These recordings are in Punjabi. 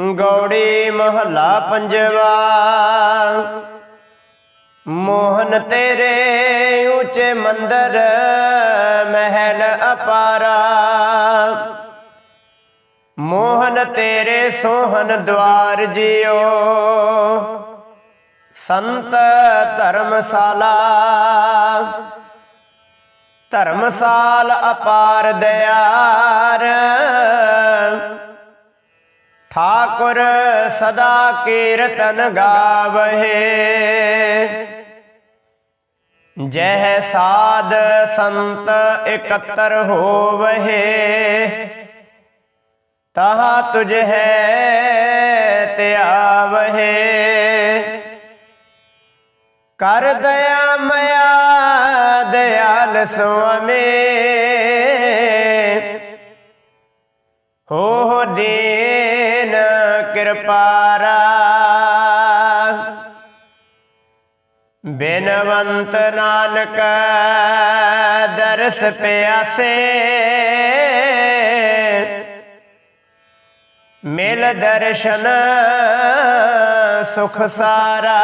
ਗੌੜੀ ਮਹੱਲਾ ਪੰਜਵਾ। ਮੋਹਨ ਤੇਰੇ ਉੱਚੇ ਮੰਦਰ ਮਹਿਲ ਅਪਾਰਾ। ਮੋਹਨ ਤੇਰੇ ਸੋਹਨ ਦਵਾਰ ਜਿਓ। ਸੰਤ ਧਰਮਸ਼ਾਲਾ। ਧਰਮਸਾਲ ਅਪਾਰ ਦਿਆਰ। ਠਾਕੁਰ ਸਦਾ ਕੀਰਤਨ ਗਾਵਹਿ। ਜਹ ਸਾਧ ਸੰਤ ਇਕੱਤਰ ਹੋਵਹਿ। ਤਹਾ ਤੁਝ ਹੈ ਧਿਆਵਹਿ। ਕਰ ਦਇਆ ਮਇਆ, ਦਇਆਲ ਸੁਆਮੀ। ਬਿਨਵੰਤ ਨਾਨਕ ਦਰਸ ਪਿਆਸੇ। ਮਿਲ ਦਰਸ਼ਨ ਸੁਖ ਸਾਰਾ।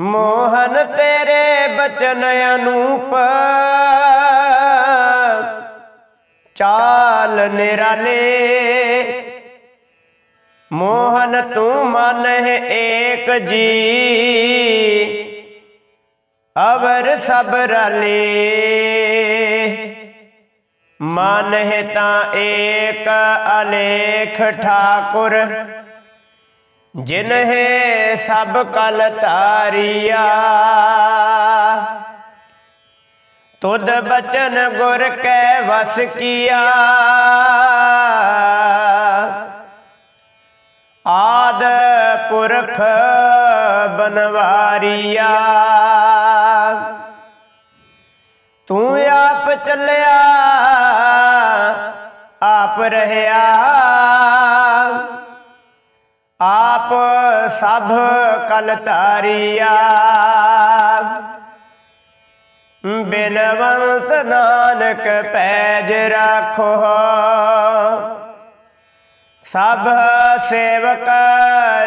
ਮੋਹਨ ਤੇਰੇ ਬਚਨ ਅਨੂਪ। ਚਾਲ ਨਿਰਾਲੇ। ਮੋਹਨ ਤੂੰ ਮਨ ਹੈ ਏਕ ਜੀ। ਅਵਰ ਸਭ ਰਲੇ ਮਨ ਹੈ ਤਾਂ ਏਕ ਅਲੇਖ ਠਾਕੁਰ। ਜਿਨ ਹੈ ਸਭ ਕਲ ਤਾਰੀਆ ਤੁਧ ਬਚਨ ਗੁਰ ਕੈ ਵਸ ਕੀਆ। ਆਦ ਪੁਰਖ ਬਨਵਾਰੀਆ। ਤੂੰ ਆਪ ਚੱਲਿਆ, ਆਪ ਰਹਿਆ। ਆਪ ਸਭ ਕਲ ਤਾਰੀਆ ਬਿਨਵੰਤ ਨਾਨਕ ਪੈਜ ਰਾਖੋ। ਸਭ ਸੇਵਕ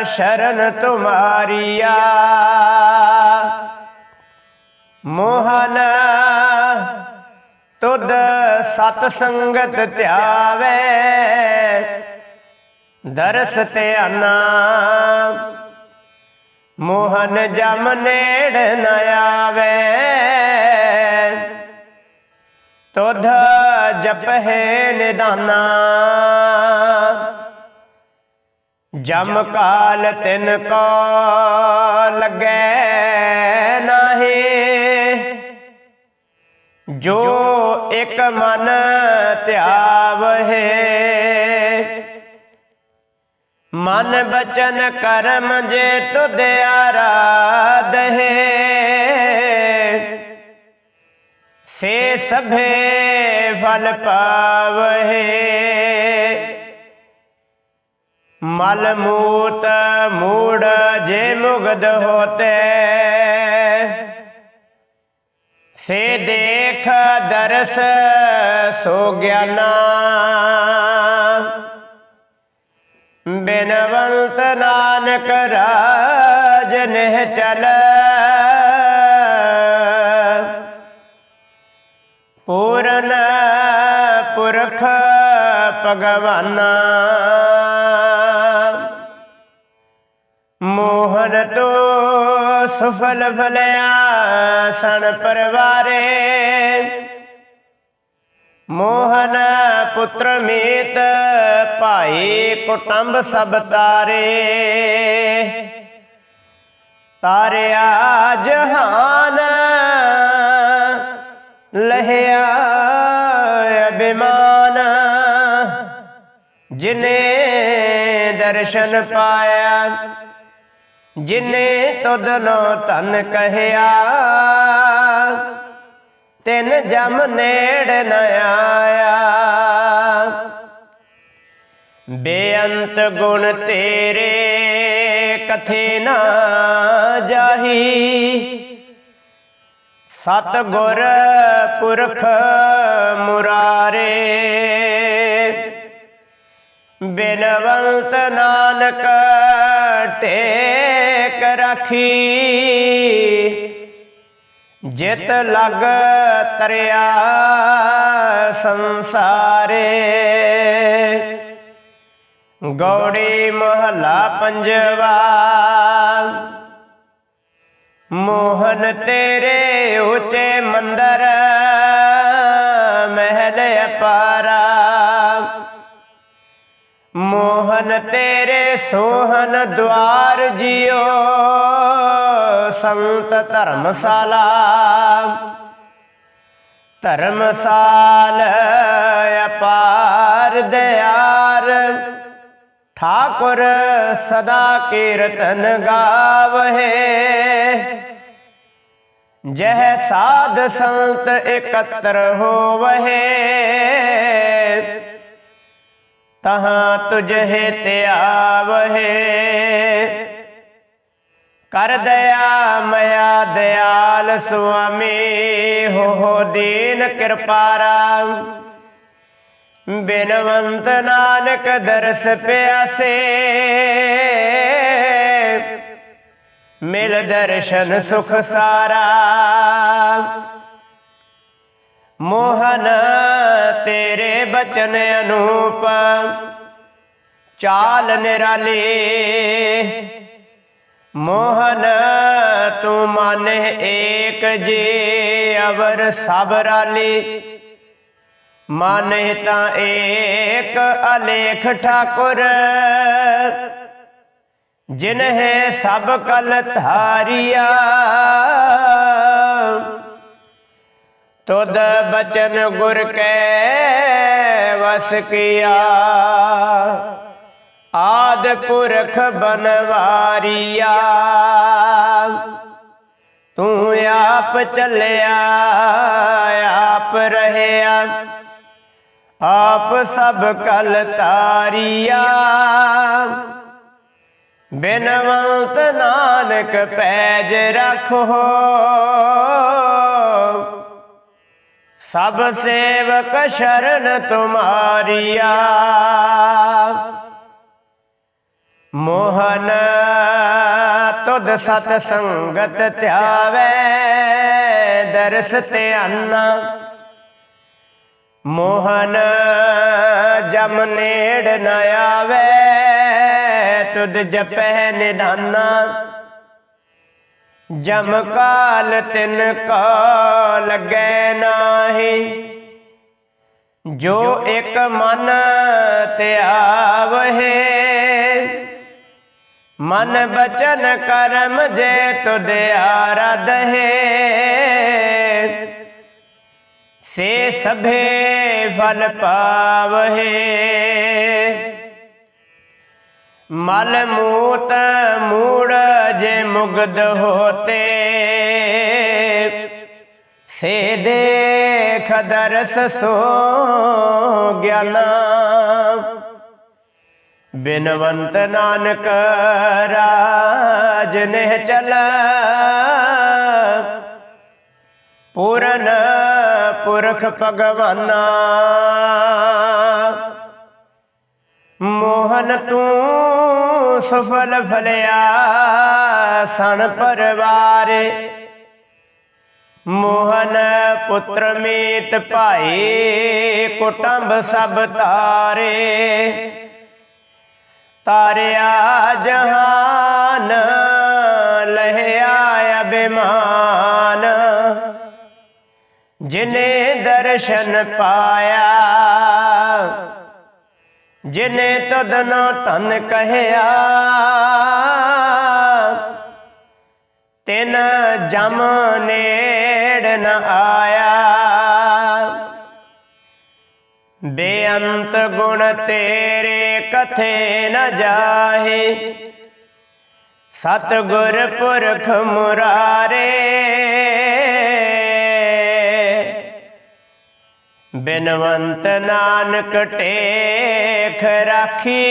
ਸ਼ਰਨ ਤੁਮਾਰੀਆ। ਮੋਹਨ ਤੁਧ ਸਤ ਸੰਗਤ ਧਿਆਵੇ, ਦਰਸ ਧਿਆਨਾ ਮੋਹਨ ਜਮ ਨੇੜ ਨ ਆਵੇ, ਤੁਧ ਜਪਹਿ ਨਿਦਾਨਾ ਜਮ ਕਾਲ ਤਿਨ ਕੋ ਲਗੈ ਨਾਹੀ। ਜੋ ਇੱਕ ਮਨ ਧਿਆਵਹਿ। ਮਨ ਬਚਨ ਕਰਮ ਜੇ ਤੁਧ ਆਰਾਧੇ ਸੇ ਸਭੇ ਫਲ ਪਾਵਹਿ। ਮਲ ਮੂਤ ਮੂੜ ਜੇ ਮੁਗਦ ਹੋਤੇ। ਸੇ ਦੇਖ ਦਰਸ ਸੋ ਗਿਆਨਾ। ਬਿਨਵੰਤ ਨਾਨਕ ਰਾਜ ਨਹਿ ਚਲ। ਪੂਰਨ ਪੁਰਖ ਭਗਵਾਨਾ। ਫਲ ਭਲਿਆ ਸਣ ਪਰਵਾਰੇ। ਮੋਹਨ ਪੁੱਤਰ ਮੀਤ ਭਾਈ ਕੁਟੰਬ ਸਭ ਤਾਰੇ। ਤਾਰਿਆ ਜਹਾਨ ਲਹਿਆ ਅਭਿਮਾਨ। ਜਿਨੇ ਦਰਸ਼ਨ ਪਾਇਆ ਜਿਨੇ ਤੁਧ ਨੋ ਧਨ ਕਹਿਆ, ਤਿਨ ਜਮ ਨੇੜ ਨ ਆਇਆ। ਬੇਅੰਤ ਗੁਣ ਤੇਰੇ ਕਥੇ ਨਾ ਜਾਹੀ। ਸਤ ਗੁਰ ਪੁਰਖ ਮੁਰਾਰੇ ਬਿਨਵੰਤ ਨਾਨਕ ਟੇਕ ਰਖੀ। ਜਿਤ ਲਗ ਤਰਿਆ ਸੰਸਾਰੇ। ਗੌੜੀ ਮਹਲਾ ਪੰਜਵਾ। ਮੋਹਨ ਤੇਰੇ ਉੱਚੇ ਮੰਦਰ ਮੋਹਨ ਤੇਰੇ ਸੋਹਨ ਦਵਾਰ ਜਿਓ, ਸੰਤ ਧਰਮਸ਼ਾਲਾ। ਧਰਮਸਾਲ ਅਪਾਰ ਦਿਆਰ, ਠਾਕੁਰ ਸਦਾ ਕੀਰਤਨ ਗਾਵਹਿ। ਜਹ ਸਾਧ ਸੰਤ ਇਕੱਤਰ ਹੋਵਹਿ। ਤਹਾਂ ਤੁਝੇ ਧਿਆਵਹਿ ਕਰ ਦਇਆ ਮਇਆ ਦਿਆਲ ਸੁਆਮੀ, ਹੋ ਦੀਨ ਕਿਰਪਾਰਾ ਬਿਨਵੰਤ ਨਾਨਕ ਦਰਸ ਪਿਆਸੇ, ਮਿਲ ਦਰਸ਼ਨ ਸੁਖ ਸਾਰਾ। ਮੋਹਨ ਤੇਰੇ ਬਚਨ ਅਨੂਪ, ਚਾਲ ਨਿਰਾਲੇ। ਮੋਹਨ, ਤੂੰ ਮਨ ਏਕ ਜੇ, ਅਵਰ ਸਭ ਰਾਲੀ। ਮਨ ਤਾਂ ਏਕ ਅਲੇਖ ਠਾਕੁਰ, ਜਿਨਹਿ ਸਭ ਕਲ ਧਾਰਿਆ। ਤੁਧ ਬਚਨ ਗੁਰ ਕੈ ਵਸ ਕੀਆ। ਆਦ ਪੁਰਖ ਬਨਵਾਰੀਆ। ਤੂੰ ਆਪ ਚੱਲਿਆ, ਆਪ ਰਹਿਆ। ਆਪ ਸਭ ਕਲ ਤਾਰੀਆ। ਬਿਨਵੰਤ ਨਾਨਕ ਪੈਜ ਰੱਖੋ ਸਭ ਸੇਵਕ ਸ਼ਰਨ ਤੁਮਾਰੀਆ। ਮੋਹਨ ਤੁਧ ਸਤ ਸੰਗਤ ਧਿਆਵੇ, ਦਰਸ ਧਿਆਨਾ। ਮੋਹਨ ਜਮ ਨੇੜ ਨ ਆਵੇ, ਤੁਧ ਜਪੈ ਨਿਦਾਨਾ। ਜਮ ਕਾਲ ਤਿਨ ਕੋ ਲੱਗੈ ਨਾਹੀ। ਜੋ ਇੱਕ ਮਨ ਧਿਆਵਹਿ ਮਨ ਬਚਨ ਕਰਮ ਜੇ ਤੁਧ ਆਰਾਧੇ ਸੇ ਸਭੇ ਫਲ ਪਾਵਹਿ। ਮਲ ਮੂਤ ਮੂੜ ਜੇ ਮੁਗਦ ਹੋਤੇ। ਸੇ ਦੇਖ ਦਰਸ ਸੋ ਗਿਆਨਾ। ਬਿਨਵੰਤ ਨਾਨਕ ਰਾਜ ਨਹਿ ਚਲ। ਪੂਰਨ ਪੁਰਖ ਭਗਵਾਨਾ। ਮੋਹਨ ਤੂੰ ਸਫਲ ਫਲਿਆ ਸਣ ਪਰਵਾਰੇ। ਮੋਹਨ ਪੁੱਤਰ ਮੀਤ ਭਾਈ ਕੁਟੰਬ ਸਭ ਤਾਰੇ। ਤਾਰਿਆ ਜਹਾਨ ਲਹਿਆ ਅਭਿਮਾਨ ਜਿਨੇ ਦਰਸ਼ਨ ਪਾਇਆ ਜਿਨੇ ਤਦਨ ਤਨ ਕਹਿਆ, ਤਿਨ ਜਮ ਨੇੜ ਨ ਆਇਆ। ਬੇਅੰਤ ਗੁਣ ਤੇਰੇ ਕਥੇ ਨ ਜਾਹੇ। ਸਤ ਗੁਰ ਪੁਰਖ ਮੁਰਾਰੇ। ਬਿਨਵੰਤ ਨਾਨਕ ਟੇ ਟੇਖ ਰਾਖੀ।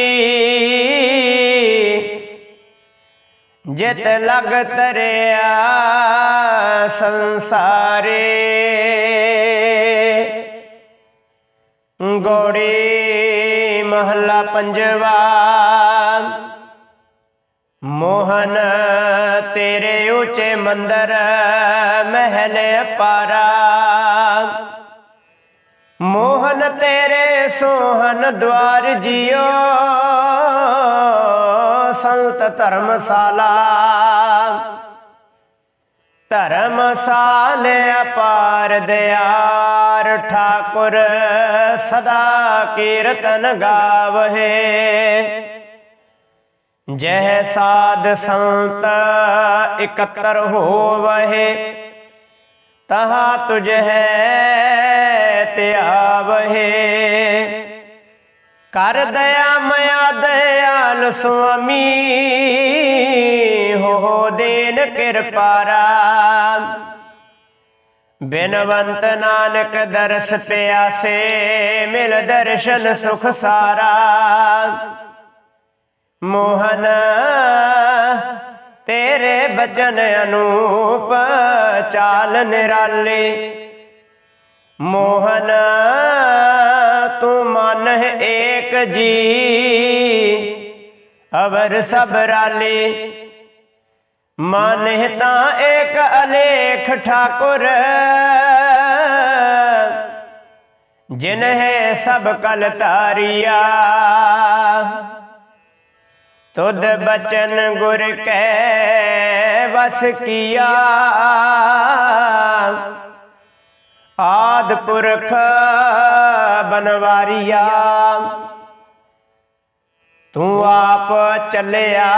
ਜਿਤ ਲਗ ਤਰਿਆ ਸੰਸਾਰੇ। ਗੋੜੀ ਮਹੱਲਾ ਪੰਜਵਾ। ਮੋਹਨ ਤੇਰੇ ਉੱਚੇ ਮੰਦਰ ਮਹਿਲ ਪਾਰਾ ਮੋਹਨ ਤੇਰੇ ਸੋਹਨ ਦਵਾਰ ਜਿਓ, ਸੰਤ ਧਰਮਸ਼ਾਲਾ। ਧਰਮਸਾਲ ਅਪਾਰ ਦਿਆਰ ਠਾਕੁਰ, ਸਦਾ ਕੀਰਤਨ ਗਾਵਹਿ। ਜਹ ਸਾਧ ਸੰਤ ਇਕੱਤਰ ਹੋਵਹਿ, ਤਹਾ ਤੁਝ ਹੈ ਧਿਆਵਹਿ ਕਰ ਦਇਆ ਮਇਆ ਦਇਆਲ ਸੁਆਮੀ, ਹੋ ਦੇਨ ਕਿਰਪਾਰਾ ਬਿਨਵੰਤ ਨਾਨਕ ਦਰਸ ਪਿਆਸੇ, ਮਿਲ ਦਰਸ਼ਨ ਸੁਖ ਸਾਰਾ। ਮੋਹਨ, ਤੇਰੇ ਬਚਨ ਅਨੂਪ, ਚਾਲ ਨਿਰਾਲੇ। ਮੋਹਨ, ਤੂੰ ਮਨ ਹੈ ਏਕ ਜੀ। ਅਵਰ ਸਭ ਰਾਲੇ ਮਨ ਹੈ ਤਾਂ ਏਕ ਅਲੇਖ ਠਾਕੁਰ। ਜਿਨ ਹੈ ਸਭ ਕਲ ਤਾਰੀਆ ਤੁਧ ਬਚਨ ਗੁਰ ਕੈ ਵਸ ਆਦ ਪੁਰਖ ਬਨਵਾਰੀਆ। ਤੂੰ ਆਪ ਚੱਲਿਆ,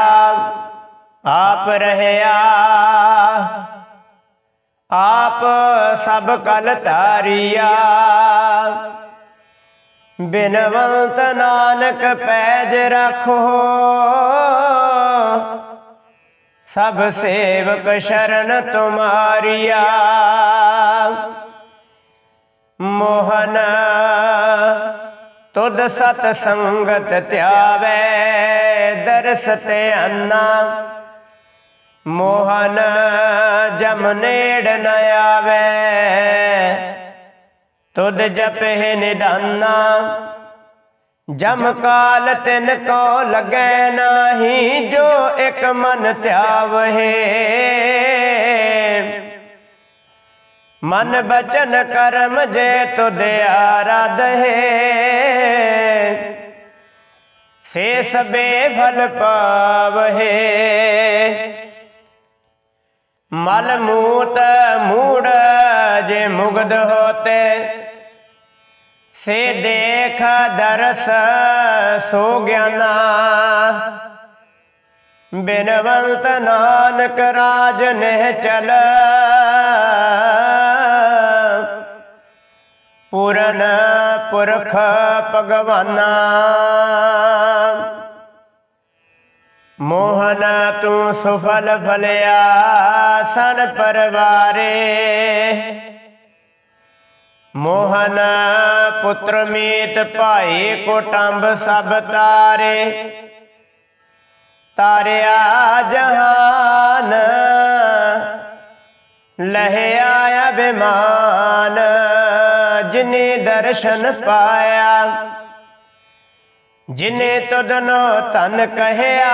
ਆਪ ਰਹਿਆ। ਆਪ ਸਭ ਕਲ ਧਾਰੀਆ। ਬਿਨਵੰਤ ਨਾਨਕ ਪੈਜ ਰੱਖੋ। ਸਭ ਸੇਵਕ ਸ਼ਰਨ ਤੁਮਾਰੀਆ। ਮੋਹਨ, ਤੁਧ ਸਤ ਸੰਗਤ ਧਿਆਵੇ, ਦਰਸ ਤੇ ਅੰਨਾ। ਮੋਹਨ, ਜਮ ਨੇੜ ਨ ਆਵੇ, ਤੁਧ ਜਪਹਿ ਨਿਧਾਨਾ। ਜਮ ਕਾਲ ਤਿਨ ਕੋ ਲਗੈ ਨਾਹੀ, ਜੋ ਇਕ ਮਨ ਧਿਆਵਹਿ। ਮਨ ਬਚਨ ਕਰਮ ਜੇ ਤੁਧ ਆਰਾਧੇ ਸੇ ਸਬੇ ਫਲ ਪਾਵਹਿ। ਮਲ ਮੂਤ ਮੂੜ ਜੇ ਮੁਗਧ ਹੋਤੇ। ਸੇ ਦੇਖ ਦਰਸ ਸੋ ਗਿਆਨਾ। ਬਿਨਵੰਤ ਨਾਨਕ ਰਾਜ ਨਹਿ ਚਲ। ਪੂਰਨ ਪੁਰਖ ਭਗਵਾਨਾ। ਮੋਹਨ ਤੂੰ ਸੁਫਲ ਫਲਿਆ ਸਨ ਪਰਵਾਰੇ। ਮੋਹਨ ਪੁੱਤਰ ਮੀਤ ਭਾਈ ਕੋਟੰਬ ਸਭ ਤਾਰੇ। ਤਾਰਿਆ ਜਹਾਨ, ਲਹਿਆ ਅਭਿਮਾਨ ਜਿਨੇ ਦਰਸ਼ਨ ਪਾਇਆ, ਜਿਨੇ ਤੁਧਨੋ ਤਨ ਕਹਿਆ,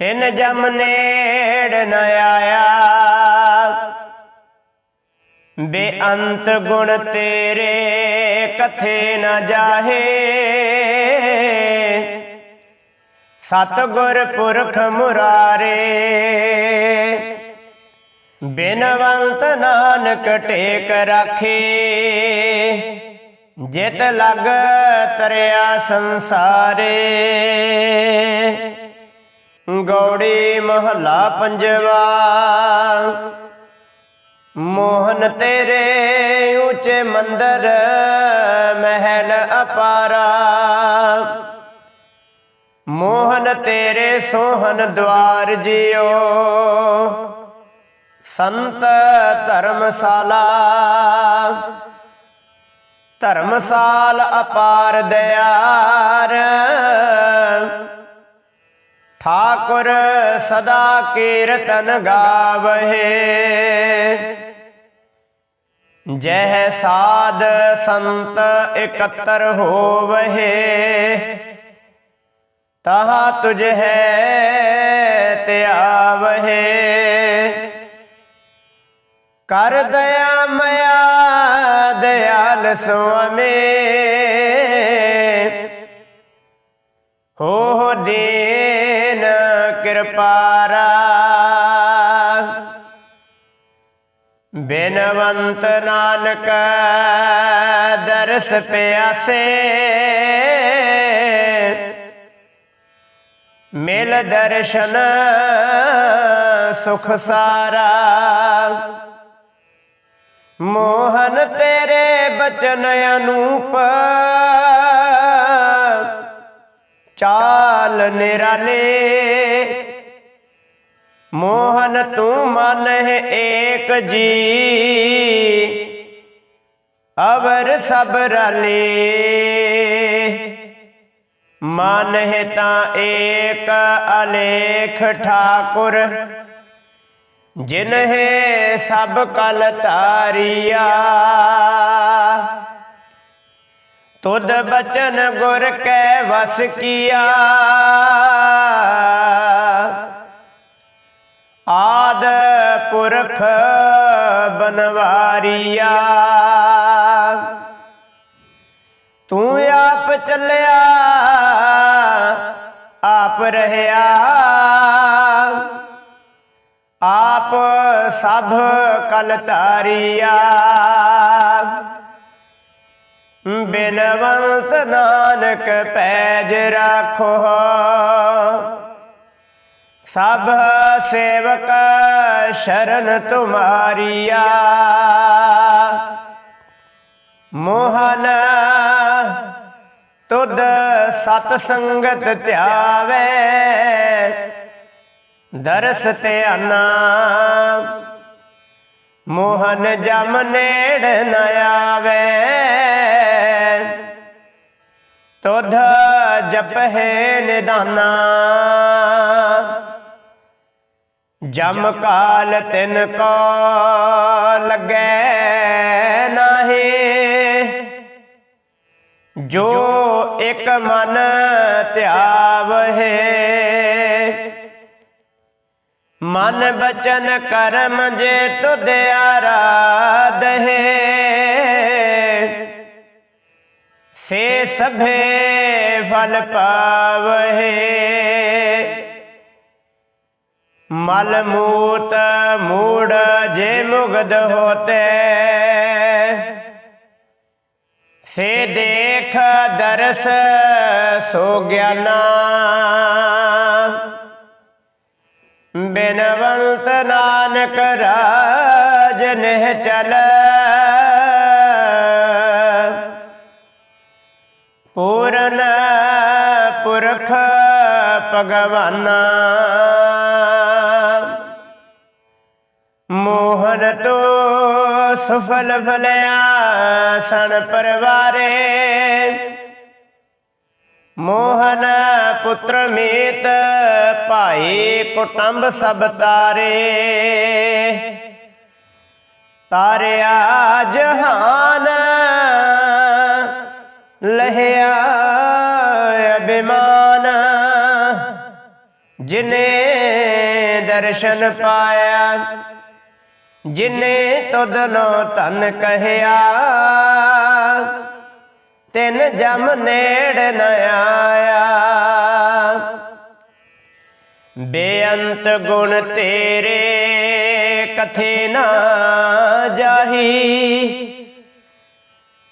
ਤਿਨ ਜਮ ਨੇੜ ਨ ਆਇਆ। ਬੇਅੰਤ ਗੁਣ ਤੇਰੇ ਕਥੇ ਨ ਜਾਹੇ। ਸਤਗੁਰ ਪੁਰਖ ਮੁਰਾਰੇ ਬਿਨਵੰਤ ਨਾਨਕ ਟੇਕ ਰਾਖੇ। ਜਿਤ ਲਗ ਤਰਿਆ ਸੰਸਾਰੇ। ਗੌੜੀ ਮਹਲਾ ਪੰਜਵਾ। ਮੋਹਨ ਤੇਰੇ ਉੱਚੇ ਮੰਦਰ ਮਹਿਲ ਅਪਾਰਾ। ਮੋਹਨ ਤੇਰੇ ਸੋਹਨ ਦਵਾਰ ਜਿਓ। ਸੰਤ ਧਰਮਸ਼ਾਲਾ। ਧਰਮਸਾਲ ਅਪਾਰ ਦਿਆਰ। ਠਾਕੁਰ ਸਦਾ ਕੀਰਤਨ ਗਾਵਹਿ। ਜਹ ਸਾਧ ਸੰਤ ਇਕੱਤਰ ਹੋਵਹਿ। ਤਹਾ ਤੁਝ ਹੈ ਧਿਆਵਹਿ ਕਰ ਦਇਆ ਮਇਆ ਦਇਆਲ ਸੁਆਮੀ। ਹੋ ਦੀਨ ਕਿਰਪਾਰਾ ਬਿਨਵੰਤ ਨਾਨਕ ਦਰਸ ਪਿਆਸੇ। ਮਿਲ ਦਰਸ਼ਨ ਸੁਖ ਸਾਰਾ। ਮੋਹਨ ਤੇਰੇ ਬਚਨ ਅਨੂਪ। ਚਾਲ ਨਿਰਾਲੇ ਮੋਹਨ ਤੂੰ ਮਨ ਹੈ ਏਕ ਜੀ। ਅਵਰ ਸਭ ਰਲੇ। ਮਨ ਹੈ ਤਾਂ ਏਕ ਅਲੇਖ ਠਾਕੁਰ। ਜਿਨ ਸਭ ਕਲ ਤਾਰੀਆ ਤੁਧ ਬਚਨ ਗੁਰ ਕੈ ਵਸ ਕੀਆ। ਆਦ ਪੁਰਖ ਬਨਵਾਰੀਆ, ਤੂੰ ਆਪ ਚੱਲਿਆ, ਆਪ ਰਹਿਆ। ਸਭ ਕਲ ਤਾਰੀਆ ਬਿਨਵੰਤ ਨਾਨਕ ਪੈਜ ਰਾਖੋ। ਸਭ ਸੇਵਕ ਸ਼ਰਨ ਤੁਮਾਰੀਆ। ਮੋਹਨ ਤੁਧ ਸਤ ਸੰਗਤ ਧਿਆਵੇ। ਦਰਸ ਧਿਆਨਾ ਮੋਹਨ ਜਮ ਨੇੜ ਨ ਆਵੇ। ਤੁਧ ਜਪਹਿ ਨਿਦਾਨਾ। ਜਮ ਕਾਲ ਤਿਨ ਕੋ ਲਗੈ ਨਾਹੀ। ਜੋ ਇਕ ਮਨ ਧਿਆਵਹਿ। ਮਨ ਬਚਨ ਕਰਮ ਜੇ ਤੁਧ ਹੈ ਸੇ ਸਭੇ ਫਲ ਪਾਵਹਿ। ਮਲ ਮੂਤ ਮੂੜ ਜੇ ਮੁਗਧ ਹੋਤੇ। ਸੇ ਦੇਖ ਦਰਸ ਸੋ ਗਿਆਨਾ। ਬਿਨਵੰਤ ਨਾਨਕ ਰਾਜ ਨਹਿ ਚਲ। ਪੂਰਨ ਪੁਰਖ ਭਗਵਾਨਾ। ਮੋਹਨ ਤੋ ਸਫਲ ਭਲਿਆ ਸਣ ਪਰਵਾਰੇ। ਮੋਹਨ ਪੁੱਤਰ ਮੀਤ ਭਾਈ ਕੁਟੰਬ ਸਭ ਤਾਰੇ। ਤਾਰਿਆ ਜਹਾਨ ਲਹਿਆ ਅਭਿਮਾਨ। ਜਿਨੇ ਦਰਸ਼ਨ ਪਾਇਆ, ਜਿਨੇ ਤੁਧ ਨੋ ਤਨ ਕਹਿਆ ਤਿੰਨ ਜਮ ਨੇੜ ਨ ਆਇਆ। ਬੇਅੰਤ ਗੁਣ ਤੇਰੇ ਕਥੇ ਨਾ ਜਾਹੀ।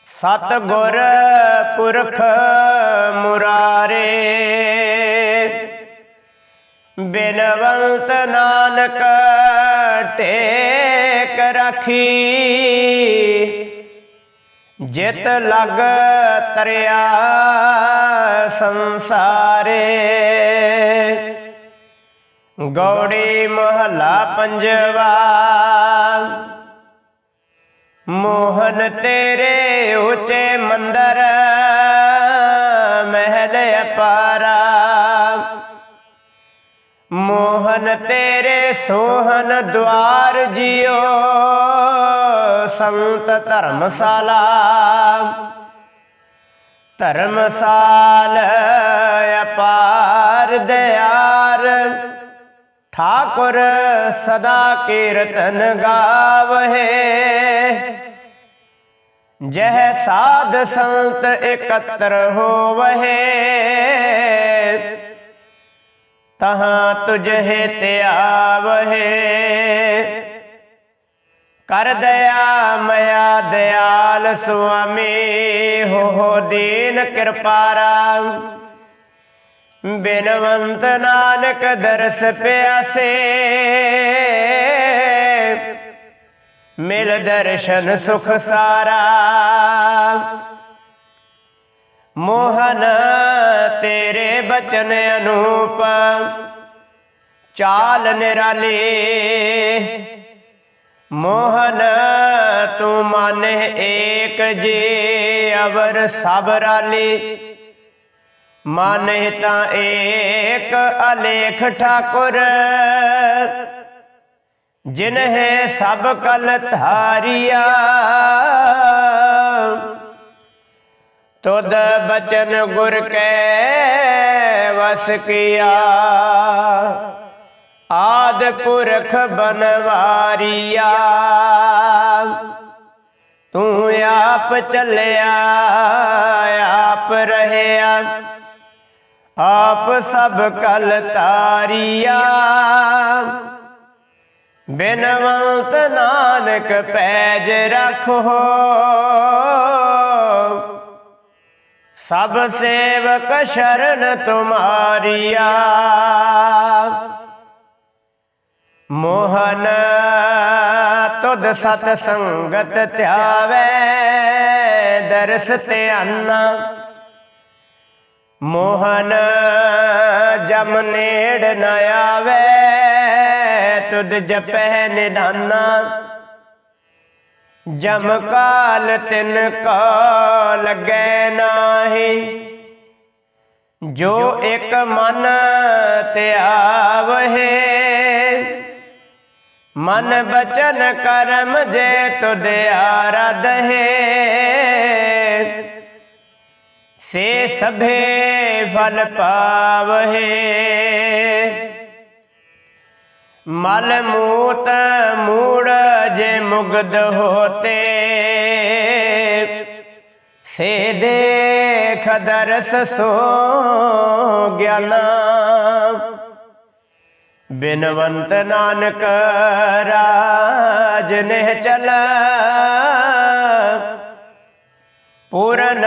ਸਤ ਗੁਰ ਪੁਰਖ ਮੁਰਾਰੇ। ਬਿਨਵੰਤ ਨਾਨਕ ਟੇਕ ਰਖੀ। ਜਿਤ ਲਗ ਤਰਿਆ ਸੰਸਾਰੇ। ਗੌੜੀ ਮਹਲਾ ਪੰਜਵਾ। ਮੋਹਨ ਤੇਰੇ ਉੱਚੇ ਮੰਦਰ, ਮਹਿਲ ਅਪਾਰਾ। ਮੋਹਨ ਤੇਰੇ ਸੋਹਨ ਦਵਾਰ ਜਿਓ। ਸੰਤ ਧਰਮਸ਼ਾਲਾ। ਧਰਮਸਾਲ ਅਪਾਰ ਦਿਆਰ। ਠਾਕੁਰ ਸਦਾ ਕੀਰਤਨ ਗਾਵਹਿ। ਜਹ ਸਾਧ ਸੰਤ ਇਕੱਤਰ ਹੋਵਹਿ। ਤਹਾਂ ਤੁਝੇ ਧਿਆਵਹਿ ਕਰ ਦਇਆ ਮਇਆ ਦਿਆਲ ਸੁਆਮੀ, ਹੋ ਦੀਨ ਕਿਰਪਾਰਾ ਬਿਨਵੰਤ ਨਾਨਕ ਦਰਸ ਪਿਆਸੇ, ਮਿਲ ਦਰਸ਼ਨ ਸੁਖ ਸਾਰਾ। ਮੋਹਨ ਤੇਰੇ ਬਚਨ ਅਨੂਪ, ਚਾਲ ਨਿਰਾਲੇ ਮੋਹਨ, ਤੂੰ ਮਨ ਏਕ ਜੇ, ਅਵਰ ਸਭ ਰਾਲੀ ਮਨ ਤਾਂ ਏਕ ਅਲੇਖ ਠਾਕੁਰ, ਜਿਨਹਿ ਸਭ ਕਲ ਧਾਰਿਆ। ਤੁਧ ਬਚਨ ਗੁਰ ਕੈ, ਵਸ ਕੀਆ। ਆਦ ਪੁਰਖ ਬਨਵਾਰੀਆ। ਤੂੰ ਆਪ ਚੱਲਿਆ, ਆਪ ਰਹਿਆ, ਆਪ ਸਭ ਕਲ ਤਾਰੀਆ। ਬਿਨਵੰਤ ਨਾਨਕ ਪੈਜ ਰੱਖੋ, ਸਭ ਸੇਵਕ ਸ਼ਰਨ ਤੁਮਾਰੀਆ। ਮੋਹਨ, ਤੁਧ ਸਤ ਸੰਗਤ ਧਿਆਵੈ, ਦਰਸ ਧਿਆਨਾ। ਮੋਹਨ, ਜਮ ਨੇੜ ਨ ਆਵੇ, ਤੁਧ ਜਪੈ ਨਿਧਾਨਾ। ਜਮ ਕਾਲ ਤਿਨ ਕਾ ਲੱਗੈ ਨਾਹੀ। ਜੋ ਇੱਕ ਮਨ ਧਿਆਵਹਿ ਮਨ ਬਚਨ ਕਰਮ ਜੇ ਤੁਧ ਆਰਾਧੇ ਸੇ ਸਭੇ ਫਲ ਪਾਵਹਿ। ਮਲ ਮੂਤ ਮੂੜ ਜੇ ਮੁਗਦ ਹੋਤੇ। ਸੇ ਦੇਖ ਦਰਸ ਸੋ ਗਿਆਨਾ। ਬਿਨਵੰਤ ਨਾਨਕ ਰਾਜ ਨਹਿ ਚਲ ਪੂਰਨ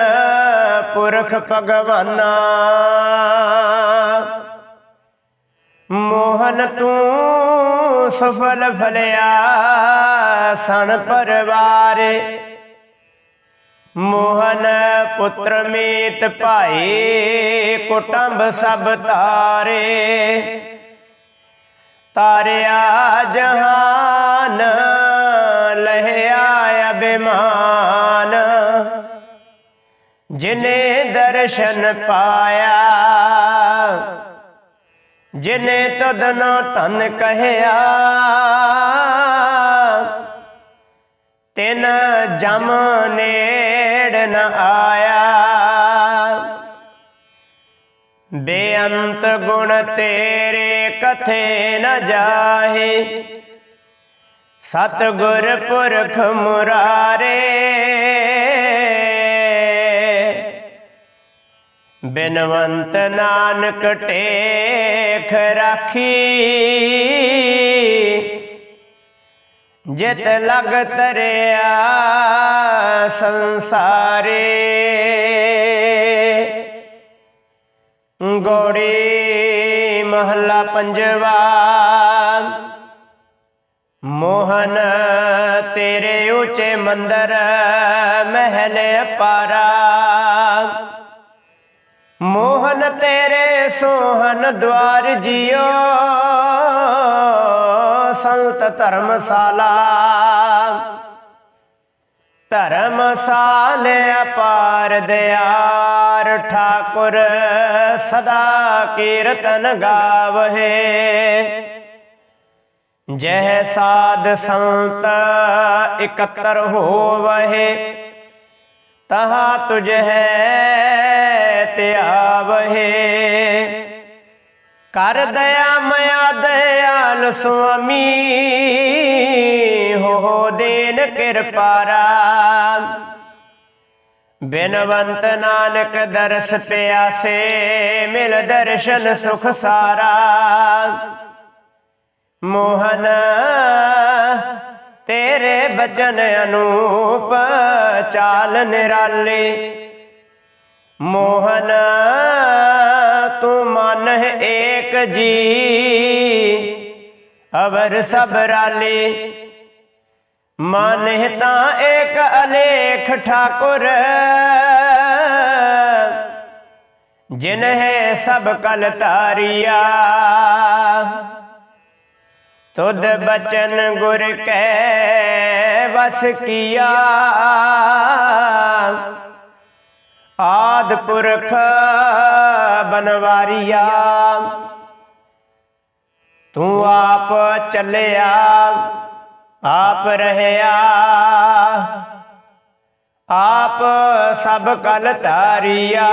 ਪੁਰਖ ਭਗਵਾਨਾ। ਮੋਹਨ ਤੂੰ ਸਫਲ ਫਲਿਆ ਸਣ ਪਰਵਾਰੇ। ਮੋਹਨ ਪੁੱਤਰ ਮੀਤ ਭਾਈ ਕੁਟੰਬ ਸਭ ਤਾਰੇ। ਤਾਰਿਆ ਜਹਾਨ ਲਹਿਆ ਅਭਿਮਾਨ ਜਿਨੇ ਦਰਸ਼ਨ ਪਾਇਆ, ਜਿਨੇ ਤਦਨੋ ਤਨ ਕਹਿਆ, ਤਿਨ ਜਮ ਨੇੜ ਨ ਆਇਆ। ਬੇਅੰਤ ਗੁਣ ਤੇਰੇ ਕਥੇ ਨ ਜਾਹੇ। ਸਤ ਗੁਰ ਪੁਰਖ ਮੁਰਾਰੇ, ਬਿਨਵੰਤ ਨਾਨਕ ਟੇਖ ਰਾਖੀ। ਜਿਤ ਲਗ ਤਰਿਆ ਸੰਸਾਰੇ। ਗੋੜੀ ਮਹੱਲਾ ਪੰਜਵਾ। ਮੋਹਨ ਤੇਰੇ ਉੱਚੇ ਮੰਦਰ ਮਹਿਲ ਅਪਾਰਾ। ਮੋਹਨ ਤੇਰੇ ਸੋਹਨ ਦਵਾਰ ਜਿਓ, ਸੰਤ ਧਰਮਸ਼ਾਲਾ। ਧਰਮ ਸਾਲ ਅਪਾਰ ਦਿਆਰ ਠਾਕੁਰ, ਸਦਾ ਕੀਰਤਨ ਗਾਵਹਿ। ਜਹ ਸਾਧ ਸੰਤ ਇਕੱਤਰ ਹੋਵਹਿ, ਤਹਾ ਤੁਝ ਹੈ ਧਿਆਵਹਿ। ਕਰ ਦਇਆ ਮਇਆ, ਦਇਆਲ ਸੁਆਮੀ ਹੋ ਦੇ ਕਿਰਪਾਰਾ। ਬਿਨਵੰਤ ਨਾਨਕ ਦਰਸ ਪਿਆਸੇ, ਮਿਲ ਦਰਸ਼ਨ ਸੁਖ ਸਾਰਾ। ਮੋਹਨ, ਤੇਰੇ ਬਚਨ ਅਨੂਪ, ਚਾਲ ਨਿਰਾਲੇ। ਮੋਹਨ, ਤੂੰ ਮਨ ਏਕ ਜੀ, ਅਵਰ ਸਭ ਰਾਲੇ ਮਨ ਹੈ ਤਾਂ ਏਕ ਅਲੇਖ ਠਾਕੁਰ। ਜਿਨ ਹੈ ਸਭ ਕਲ ਤਾਰੀਆ। ਤੁਧ ਬਚਨ ਗੁਰ ਕੈ ਵਸ ਕੀਆ। ਆਦ ਪੁਰਖ ਬਨਵਾਰੀਆ। ਤੂੰ ਆਪ ਚੱਲਿਆ ਆਪ ਰਹਿਆ। ਆਪ ਸਭ ਕਲ ਧਾਰੀਆ।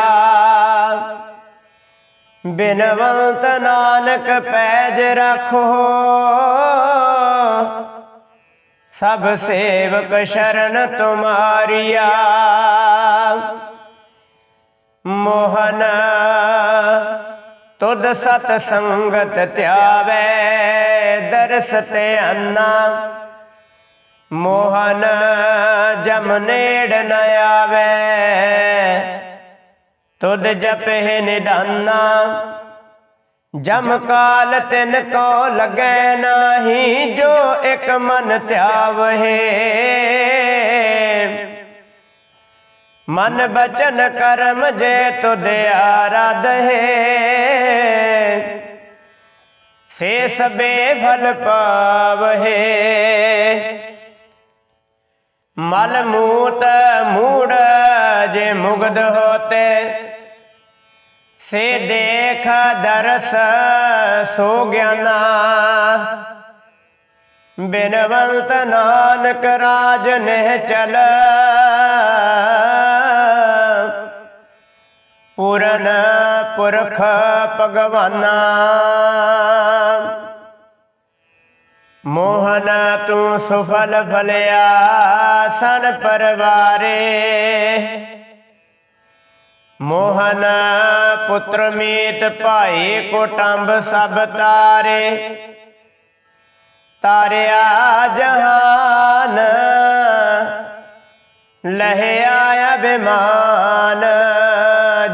ਬਿਨਵੰਤ ਨਾਨਕ ਪੈਜ ਰੱਖੋ। ਸਭ ਸੇਵਕ ਸ਼ਰਨ ਤੁਮਾਰੀਆ। ਮੋਹਨ ਤੁਧ ਸਤ ਸੰਗਤ ਧਿਆਵੇ, ਦਰਸ ਤੇ ਅੰਨਾ ਮੋਹਨ ਜਮ ਨੇੜ ਨ ਆਵੇ। ਤੁਧ ਜਪਹਿ ਨਿਧਾਨਾ। ਜਮ ਕਾਲ ਤਿਨ ਕੋ ਲਗੈ ਨਾਹੀ, ਜੋ ਇਕ ਮਨ ਧਿਆਵਹਿ। ਮਨ ਬਚਨ ਕਰਮ ਜੇ ਤੁਧ ਆਰਾਧੇ ਸੇ ਸਬੇ ਫਲ ਪਾਵਹਿ। ਮਲ ਮੂਤ ਮੂੜ ਜੇ ਮੁਗਧ ਹੋਤੇ। ਸੇ ਦੇਖ ਦਰਸ ਸੋ ਗਿਆਨਾ। ਬਿਨਵੰਤ ਨਾਨਕ ਰਾਜ ਨਹਿ ਚਲ। ਪੂਰਨ ਪੁਰਖ ਭਗਵਾਨਾ। ਮੋਹਨ ਤੂੰ ਸੁਫਲ ਫਲਿਆ ਸਨ ਪਰਵਾਰੇ। ਮੋਹਨ ਪੁੱਤਰ ਮੀਤ ਭਾਈ ਕੋਟੰਬ ਸਭ ਤਾਰੇ। ਤਾਰਿਆ ਜਹਾਨ ਲਹਿਆ ਅਭਿਮਾਨ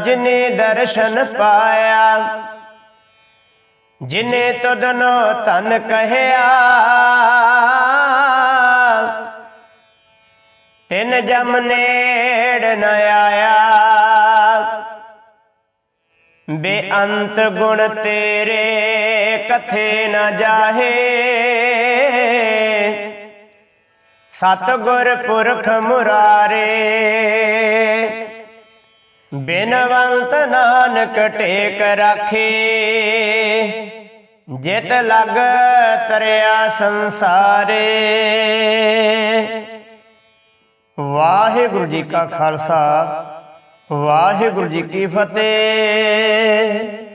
ਜਿਨੇ ਦਰਸ਼ਨ ਪਾਇਆ। ਜਿਨੇ ਤੁਧਨੋ ਤਨ ਕਹਿਆ, ਤਿਨ ਜਮ ਨੇੜ ਨ ਆਇਆ। ਬੇਅੰਤ ਗੁਣ ਤੇਰੇ ਕਥੇ ਨ ਜਾਹੇ। ਸਤਗੁਰ ਪੁਰਖ ਮੁਰਾਰੇ, ਬਿਨਵੰਤ ਨਾਨਕ ਟੇਕ ਰਾਖੇ। ਜਿਤ ਲਗ ਤਰਿਆ ਸੰਸਾਰੇ। ਵਾਹਿਗੁਰੂ ਜੀ ਕਾ ਖਾਲਸਾ ਵਾਹਿਗੁਰੂ ਜੀ ਕੀ ਫਤਿਹ।